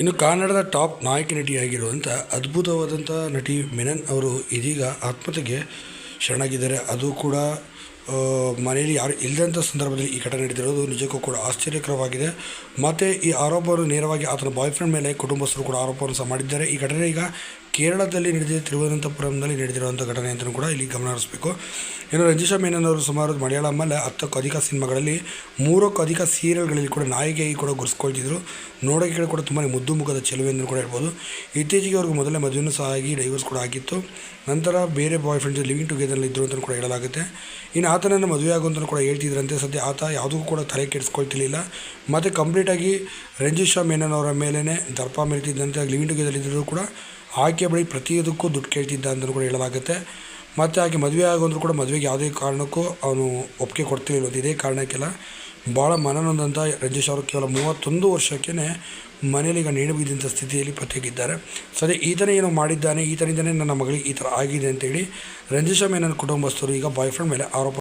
ಇನ್ನು ಕನ್ನಡದ ಟಾಪ್ ನಾಯಕ ನಟಿಯಾಗಿರುವಂಥ ಅದ್ಭುತವಾದಂಥ ನಟಿ ಮೆನನ್ ಅವರು ಇದೀಗ ಆತ್ಮಹತ್ಯೆಗೆ ಶರಣಾಗಿದ್ದಾರೆ. ಅದು ಕೂಡ ಮನೆಯಲ್ಲಿ ಯಾರು ಇಲ್ಲದಂಥ ಸಂದರ್ಭದಲ್ಲಿ ಈ ಘಟನೆ ನಡೆದಿರೋದು ನಿಜಕ್ಕೂ ಕೂಡ ಆಶ್ಚರ್ಯಕರವಾಗಿದೆ. ಮತ್ತು ಈ ಆರೋಪವನ್ನು ನೇರವಾಗಿ ಆತನ ಬಾಯ್ ಫ್ರೆಂಡ್ ಮೇಲೆ ಕುಟುಂಬಸ್ಥರು ಕೂಡ ಆರೋಪವನ್ನು ಸಹ ಮಾಡಿದ್ದಾರೆ. ಈ ಘಟನೆ ಈಗ ಕೇರಳದಲ್ಲಿ ನಡೆದಿದೆ. ತಿರುವನಂತಪುರಂನಲ್ಲಿ ನಡೆದಿರುವಂಥ ಘಟನೆ ಅಂತಲೂ ಕೂಡ ಇಲ್ಲಿ ಗಮನ ಹರಿಸಬೇಕು ಇನ್ನು ರಂಜಿಶಾ ಮೇನನ್ ಅವರು ಸುಮಾರು ಮಲಯಾಳಮಲ್ಲಿ ಹತ್ತಕ್ಕೂ ಅಧಿಕ ಸಿನಿಮಾಗಳಲ್ಲಿ, ಮೂರಕ್ಕೂ ಅಧಿಕ ಸೀರಿಯಲ್ಗಳಲ್ಲಿ ಕೂಡ ನಾಯಕಿಯಾಗಿ ಕೂಡ ಗುರುಸ್ಕೊಳ್ತಿದ್ರು ನೋಡೋಕೆ ಕೂಡ ತುಂಬಾ ಮುದ್ದು ಮುಖದ ಚೆಲುವೆ ಕೂಡ ಹೇಳ್ಬೋದು. ಇತ್ತೀಚೆಗೆ ಅವ್ರಿಗೆ ಮೊದಲೇ ಮದುವೆನೂ ಸಹ ಆಗಿ ಡೈವರ್ಸ್ ಕೂಡ ಆಗಿತ್ತು. ನಂತರ ಬೇರೆ ಬಾಯ್ ಫ್ರೆಂಡ್ಸ್ ಲಿವಿಂಗ್ ಟುಗೆದರ್ನಲ್ಲಿ ಇದ್ದರು ಅಂತ ಕೂಡ ಹೇಳಲಾಗುತ್ತೆ. ಇನ್ನು ಆತನನ್ನು ಮದುವೆ ಆಗುವಂತ ಕೂಡ ಹೇಳ್ತಿದ್ರಂತೆ. ಸದ್ಯ ಆತ ಯಾವುದಕ್ಕೂ ಕೂಡ ತಲೆ ಕೆಡಿಸ್ಕೊಳ್ತಿರ್ಲಿಲ್ಲ. ಮತ್ತು ಕಂಪ್ಲೀಟಾಗಿ ರಂಜಿಶಾ ಮೇನನ್ ಅವರ ಮೇಲೇ ದರ್ಪ ಮೆರಿತಿದ್ದಂತೆ ಲಿವಿಂಗ್ ಇದ್ದರೂ ಕೂಡ ಆಕೆ ಬಳಿ ಪ್ರತಿಯೊಂದಕ್ಕೂ ದುಡ್ಡು ಕೇಳ್ತಿದ್ದ ಅಂತ ಕೂಡ ಹೇಳಲಾಗುತ್ತೆ. ಮತ್ತು ಆಕೆ ಮದುವೆ ಆಗೋಂದ್ರೂ ಕೂಡ ಮದುವೆಗೆ ಯಾವುದೇ ಕಾರಣಕ್ಕೂ ಅವನು ಒಪ್ಪಿಗೆ ಕೊಡ್ತಿರಲಿಲ್ಲ. ಇದೇ ಕಾರಣಕ್ಕೆಲ್ಲ ಭಾಳ ಮನನೊಂದಂಥ ರಂಜೇಶ್ ಅವರು ಕೇವಲ ಮೂವತ್ತೊಂದು ವರ್ಷಕ್ಕೇ ಮನೇಲಿ ಈಗ ನೇಣು ಬಿದ್ದಂಥ ಸ್ಥಿತಿಯಲ್ಲಿ ಪತ್ತೆಗಿದ್ದಾರೆ ಸರಿ, ಈತನೇ ಏನೋ ಮಾಡಿದ್ದಾನೆ, ಈತನಿಂದನೇ ನನ್ನ ಮಗಳಿಗೆ ಈ ಥರ ಆಗಿದೆ ಅಂತೇಳಿ ರಂಜಿಶಾ ಮೇನನ್ ಕುಟುಂಬಸ್ಥರು ಈಗ ಬಾಯ್ ಫ್ರೆಂಡ್ ಮೇಲೆ ಆರೋಪ